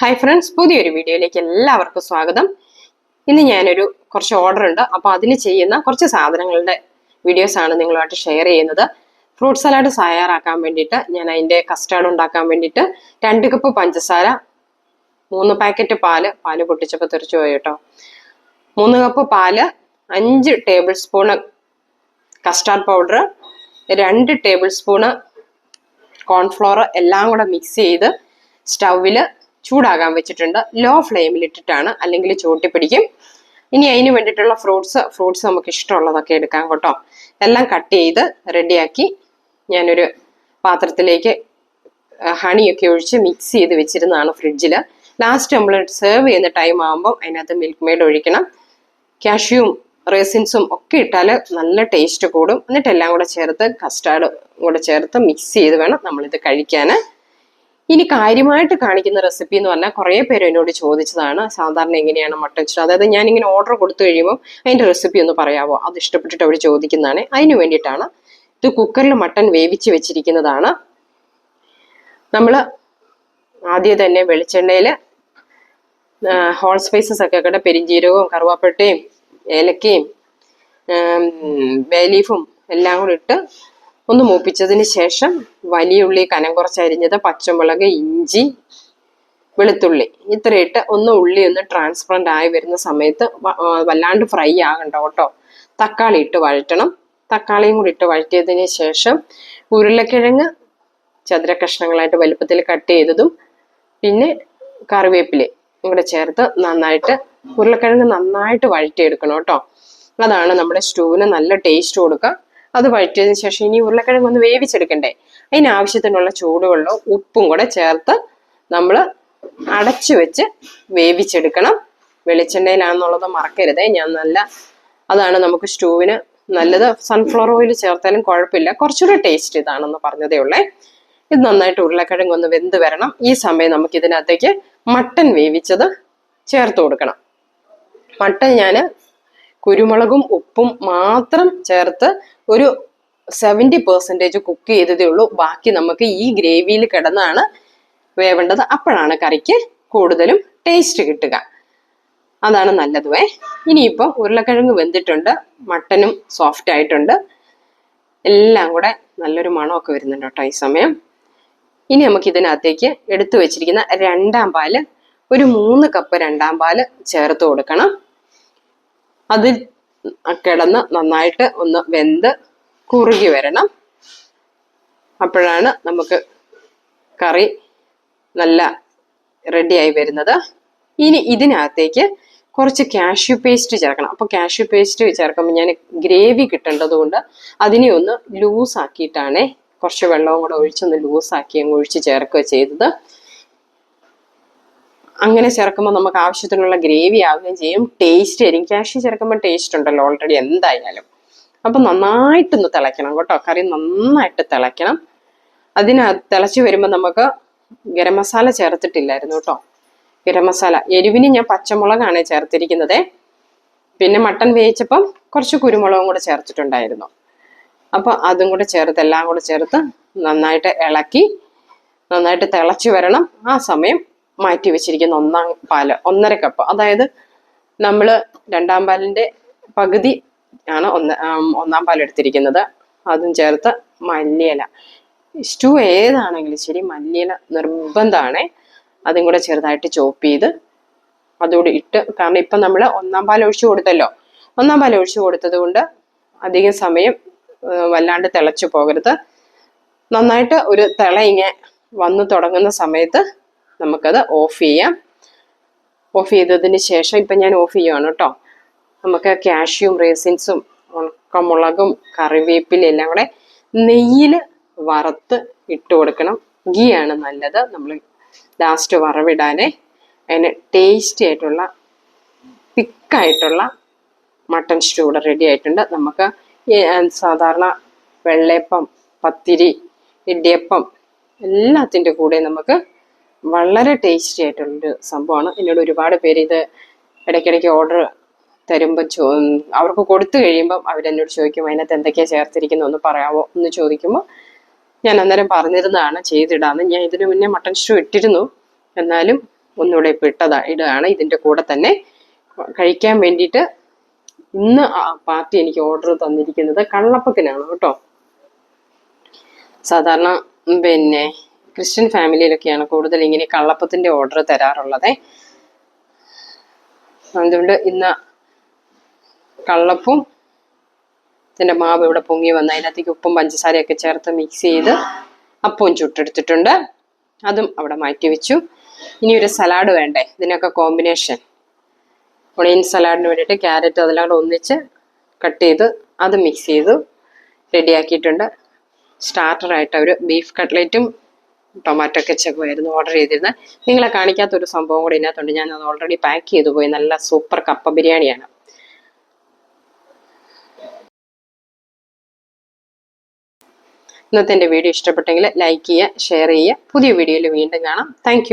Hi friends പുതിയൊരു വീഡിയോയിലേക്ക് എല്ലാവർക്കും സ്വാഗതം. ഇന്ന് ഞാനൊരു കുറച്ച് ഓർഡർ ഉണ്ട്. അപ്പോൾ അതിന് ചെയ്യുന്ന കുറച്ച് സാധനങ്ങളുടെ വീഡിയോസ് ആണ് നിങ്ങളുമായിട്ട് ഷെയർ ചെയ്യുന്നത്. ഫ്രൂട്ട് സലാഡ് തയ്യാറാക്കാൻ വേണ്ടിയിട്ട് ഞാൻ അതിന്റെ കസ്റ്റാർഡ് ഉണ്ടാക്കാൻ വേണ്ടിയിട്ട് രണ്ട് കപ്പ് പഞ്ചസാര മൂന്ന് പാക്കറ്റ് പാൽ പാൽ പൊട്ടിച്ചപ്പോൾ തെറിച്ചു പോയി കേട്ടോ. മൂന്ന് കപ്പ് പാൽ അഞ്ച് ടേബിൾ സ്പൂണ് കസ്റ്റാർഡ് പൗഡർ രണ്ട് ടേബിൾ സ്പൂണ് കോൺഫ്ലോർ എല്ലാം കൂടെ മിക്സ് ചെയ്ത് സ്റ്റൗവിൽ ചൂടാകാൻ വെച്ചിട്ടുണ്ട്. ലോ ഫ്ലെയിമിൽ ഇട്ടിട്ടാണ് അല്ലെങ്കിൽ ചൂട്ടി പിടിക്കും. ഇനി അതിന് വേണ്ടിയിട്ടുള്ള ഫ്രൂട്ട്സ് ഫ്രൂട്ട്സ് നമുക്ക് ഇഷ്ടമുള്ളതൊക്കെ എടുക്കാം കേട്ടോ. എല്ലാം കട്ട് ചെയ്ത് റെഡിയാക്കി ഞാനൊരു പാത്രത്തിലേക്ക് ഹണിയൊക്കെ ഒഴിച്ച് മിക്സ് ചെയ്ത് വെച്ചിരുന്നതാണ് ഫ്രിഡ്ജിൽ ലാസ്റ്റ് നമ്മൾ സെർവ് ചെയ്യുന്ന ടൈം ആകുമ്പോൾ അതിനകത്ത് മിൽക്ക് മെയ്ഡ് ഒഴിക്കണം. കാഷ്യൂവും റേസിൻസും ഒക്കെ ഇട്ടാൽ നല്ല ടേസ്റ്റ് കൂടും. എന്നിട്ട് എല്ലാം കൂടെ ചേർത്ത് കസ്റ്റാർഡ് കൂടെ ചേർത്ത് മിക്സ് ചെയ്ത് വേണം നമ്മളിത് കഴിക്കാൻ ഇനി കാര്യമായിട്ട് കാണിക്കുന്ന റെസിപ്പി എന്ന് പറഞ്ഞാൽ കുറേ പേര് എന്നോട് ചോദിച്ചതാണ് സാധാരണ എങ്ങനെയാണ് മട്ടൻ ചിക്കൻ അതായത് ഞാൻ ഇങ്ങനെ ഓർഡർ കൊടുത്തു കഴിയുമ്പോൾ അതിന്റെ റെസിപ്പി ഒന്ന് പറയാമോ അത് ഇഷ്ടപ്പെട്ടിട്ട് അവർ ചോദിക്കുന്നതാണ്. അതിന് വേണ്ടിയിട്ടാണ് ഇത് കുക്കറിൽ മട്ടൻ വേവിച്ച് വെച്ചിരിക്കുന്നതാണ്. നമ്മൾ ആദ്യം തന്നെ വെളിച്ചെണ്ണയിൽ ഹോൾ സ്പൈസസ് ഒക്കെ കൂടെ പെരിഞ്ചീരകവും കറുവാപ്പട്ടയും ഏലക്കയും ബേലീഫും എല്ലാം കൂടി ഇട്ട് ഒന്ന് മൂപ്പിച്ചതിന് ശേഷം വലിയ ഉള്ളി കനം കുറച്ചരിഞ്ഞത് പച്ചമുളക് ഇഞ്ചി വെളുത്തുള്ളി. ഇത്രയിട്ട് ഒന്ന് ഉള്ളി ഒന്ന് ട്രാൻസ്പറന്റ് ആയി വരുന്ന സമയത്ത് വല്ലാണ്ട് ഫ്രൈ ആകണ്ട കേട്ടോ. തക്കാളി ഇട്ട് വഴറ്റണം. തക്കാളിയും കൂടി ഇട്ട് വഴറ്റിയതിന് ശേഷം ഉരുളക്കിഴങ്ങ് ചതുര കഷ്ണങ്ങളായിട്ട് വലുപ്പത്തിൽ കട്ട് ചെയ്തതും പിന്നെ കറിവേപ്പില കൂടെ ചേർത്ത് നന്നായിട്ട് ഉരുളക്കിഴങ്ങ് നന്നായിട്ട് വഴറ്റിയെടുക്കണം കേട്ടോ. അതാണ് നമ്മുടെ സ്റ്റൂവിന് നല്ല ടേസ്റ്റ് കൊടുക്കുക. അത് വഴറ്റിയതിന് ശേഷം ഇനി ഉരുളക്കിഴങ്ങ് ഒന്ന് വേവിച്ചെടുക്കണ്ടേ. അതിനാവശ്യത്തിനുള്ള ചൂടുവെള്ളവും ഉപ്പും കൂടെ ചേർത്ത് നമ്മൾ അടച്ചു വെച്ച് വേവിച്ചെടുക്കണം. വെളിച്ചെണ്ണയിലാണെന്നുള്ളത് മറക്കരുതേ. ഞാൻ നല്ല അതാണ് നമുക്ക് സ്റ്റൂവിന് നല്ലത്. സൺഫ്ലവർ ഓയിൽ ചേർത്താലും കുഴപ്പമില്ല. കുറച്ചുകൂടെ ടേസ്റ്റ് ഇതാണെന്ന് പറഞ്ഞതേ ഉള്ളേ. ഇത് നന്നായിട്ട് ഉരുളക്കിഴങ്ങ് ഒന്ന് വെന്ത് വരണം. ഈ സമയം നമുക്ക് ഇതിനകത്തേക്ക് മട്ടൻ വേവിച്ചത് ചേർത്ത് കൊടുക്കണം. മട്ടൻ ഞാൻ കുരുമുളകും ഉപ്പും മാത്രം ചേർത്ത് ഒരു സെവന്റി പെർസെന്റേജ് കുക്ക് ചെയ്തതേ ഉള്ളൂ. ബാക്കി നമുക്ക് ഈ ഗ്രേവിയിൽ കിടന്നാണ് വേവേണ്ടത്. അപ്പോഴാണ് കറിക്ക് കൂടുതലും ടേസ്റ്റ് കിട്ടുക. അതാണ് നല്ലതുവേ. ഇനിയിപ്പോൾ ഉരുളക്കിഴങ്ങ് വെന്തിട്ടുണ്ട്. മട്ടനും സോഫ്റ്റ് ആയിട്ടുണ്ട്. എല്ലാം കൂടെ നല്ലൊരു മണമൊക്കെ വരുന്നുണ്ട് കേട്ടോ ഈ സമയം. ഇനി നമുക്ക് ഇതിനകത്തേക്ക് എടുത്തു വെച്ചിരിക്കുന്ന രണ്ടാം പാൽ ഒരു മൂന്ന് കപ്പ് രണ്ടാം പാൽ ചേർത്ത് കൊടുക്കണം. അതിൽ കിടന്ന് നന്നായിട്ട് ഒന്ന് വെന്ത് കുറുകി വരണം. അപ്പോഴാണ് നമുക്ക് കറി നല്ല റെഡിയായി വരുന്നത്. ഇനി ഇതിനകത്തേക്ക് കുറച്ച് കാഷ്യൂ പേസ്റ്റ് ചേർക്കണം. അപ്പോൾ കാഷ്യൂ പേസ്റ്റ് ചേർക്കുമ്പോൾ ഞാൻ ഗ്രേവി കിട്ടേണ്ടത് കൊണ്ട് അതിനെ ഒന്ന് ലൂസ് ആക്കിയിട്ടാണ് കുറച്ച് വെള്ളവും കൂടെ ഒഴിച്ചൊന്ന് ലൂസ് ആക്കി അങ്ങ് ഒഴിച്ച് ചേർക്കുക ചെയ്തത്. അങ്ങനെ ചേർക്കുമ്പോൾ നമുക്ക് ആവശ്യത്തിനുള്ള ഗ്രേവി ആവുകയും ചെയ്യും. ടേസ്റ്റ് ആയിരിക്കും ക്യാഷ് ചേർക്കുമ്പോൾ ടേസ്റ്റ് ഉണ്ടല്ലോ ഓൾറെഡി എന്തായാലും. അപ്പം നന്നായിട്ടൊന്ന് തിളയ്ക്കണം കേട്ടോ. കറി നന്നായിട്ട് തിളയ്ക്കണം. അതിന് തിളച്ച് വരുമ്പോൾ നമുക്ക് ഗരം മസാല ചേർത്തിട്ടില്ലായിരുന്നു കേട്ടോ. ഗരം മസാല. എരിവിന് ഞാൻ പച്ചമുളകാണ് ചേർത്തിരിക്കുന്നത്. പിന്നെ മട്ടൻ വേവിച്ചപ്പം കുറച്ച് കുരുമുളകും കൂടെ ചേർത്തിട്ടുണ്ടായിരുന്നു. അപ്പോൾ അതും കൂടെ ചേർത്ത് എല്ലാം കൂടെ ചേർത്ത് നന്നായിട്ട് ഇളക്കി നന്നായിട്ട് തിളച്ച് വരണം. ആ സമയം മാറ്റി വെച്ചിരിക്കുന്ന ഒന്നാം പാൽ ഒന്നര കപ്പ് അതായത് നമ്മൾ രണ്ടാം പാലിന്റെ പകുതി ആണ് ഒന്ന് ഒന്നാം പാൽ എടുത്തിരിക്കുന്നത്. അതും ചേർത്ത് മല്ലിയില. സ്റ്റൂ ഏതാണെങ്കിലും ശരി മല്ലിയില നിർബന്ധമാണ്. അതും കൂടെ ചെറുതായിട്ട് ചോപ്പ് ചെയ്ത് അതുകൂടി ഇട്ട് കാരണം ഇപ്പം നമ്മൾ ഒന്നാം പാൽ ഒഴിച്ചു കൊടുത്തല്ലോ. ഒന്നാം പാൽ ഒഴിച്ചു കൊടുത്തത് കൊണ്ട് അധികം സമയം വല്ലാണ്ട് തിളച്ചു പോകരുത്. നന്നായിട്ട് ഒരു തിള വന്നു തുടങ്ങുന്ന സമയത്ത് നമുക്കത് ഓഫ് ചെയ്യാം. ഓഫ് ചെയ്തതിന് ശേഷം ഇപ്പം ഞാൻ ഓഫ് ചെയ്യുവാണ് കേട്ടോ. നമുക്ക് കാഷ്യൂം റേസിൻസും ഉണക്കമുളകും കറിവേപ്പില എല്ലാം കൂടെ നെയ്യിൽ വറുത്ത് ഇട്ട് കൊടുക്കണം. ഗീയാണ് നല്ലത്. നമ്മൾ ലാസ്റ്റ് വറവിടാനേ. അതിന് ടേസ്റ്റി ആയിട്ടുള്ള തിക്കായിട്ടുള്ള മട്ടൺ സ്റ്റൂ ഇവിടെ റെഡി ആയിട്ടുണ്ട്. നമുക്ക് സാധാരണ വെള്ളയപ്പം പത്തിരി ഇടിയപ്പം എല്ലാത്തിന്റെ കൂടെ നമുക്ക് വളരെ ടേസ്റ്റി ആയിട്ടുള്ളൊരു സംഭവമാണ്. എന്നോട് ഒരുപാട് പേര് ഇത് ഇടയ്ക്കിടയ്ക്ക് ഓർഡർ തരുമ്പോൾ ചോ അവർക്ക് കൊടുത്തു കഴിയുമ്പം അവരെന്നോട് ചോദിക്കും അതിനകത്ത് എന്തൊക്കെയാണ് ചേർത്തിരിക്കുന്നു? ഒന്ന് പറയാമോ എന്ന് ചോദിക്കുമ്പോൾ ഞാൻ അന്നേരം പറഞ്ഞിരുന്നതാണ് ചെയ്തിടാന്ന്. ഞാൻ ഇതിനു മുന്നേ മട്ടൺ സ്റ്റൂ ഇട്ടിരുന്നു. എന്നാലും ഒന്നുകൂടെ ഇപ്പം ഇട്ടതാ ഇടുകയാണ് ഇതിന്റെ കൂടെ തന്നെ കഴിക്കാൻ വേണ്ടിയിട്ട് ഇന്ന് പാർട്ടി എനിക്ക് ഓർഡർ തന്നിരിക്കുന്നത് കള്ളപ്പത്തിനാണ് കേട്ടോ. സാധാരണ പിന്നെ ക്രിസ്ത്യൻ ഫാമിലിയിലൊക്കെയാണ് കൂടുതൽ ഇങ്ങനെ കള്ളപ്പത്തിന്റെ ഓർഡർ തരാറുള്ളത്. അതുകൊണ്ട് ഇന്ന് കള്ളപ്പും ഇതിന്റെ മാവ് ഇവിടെ പൊങ്ങി വന്ന് അതിനകത്തേക്ക് ഉപ്പും പഞ്ചസാരയൊക്കെ ചേർത്ത് മിക്സ് ചെയ്ത് അപ്പവും ചുട്ടെടുത്തിട്ടുണ്ട്. അതും അവിടെ മാറ്റി വെച്ചു. ഇനി ഒരു സലാഡ് വേണ്ടേ? ഇതിനൊക്കെ കോമ്പിനേഷൻ ഒണിയൻ സലാഡിന് വേണ്ടിയിട്ട് ക്യാരറ്റ് അതെല്ലാം കൂടെ ഒന്നിച്ച് കട്ട് ചെയ്ത് അത് മിക്സ് ചെയ്തു റെഡിയാക്കിയിട്ടുണ്ട് സ്റ്റാർട്ടറായിട്ട് ഒരു ബീഫ് കട്ട്ലറ്റും ടൊമാറ്റോ കെച്ചപ്പ് ആയിരുന്നു ഓർഡർ ചെയ്തിരുന്നത്. നിങ്ങളെ കാണിക്കാത്ത ഒരു സംഭവം കൂടി ഇതിനകത്തുണ്ട്. ഞാൻ അത് ഓൾറെഡി പാക്ക് ചെയ്തു പോയി. നല്ല സൂപ്പർ കപ്പ ബിരിയാണിയാണ്. ഇന്നത്തെ എന്റെ വീഡിയോ ഇഷ്ടപ്പെട്ടെങ്കിൽ ലൈക്ക് ചെയ്യുക ഷെയർ ചെയ്യുക. പുതിയ വീഡിയോയിൽ വീണ്ടും കാണാം. താങ്ക്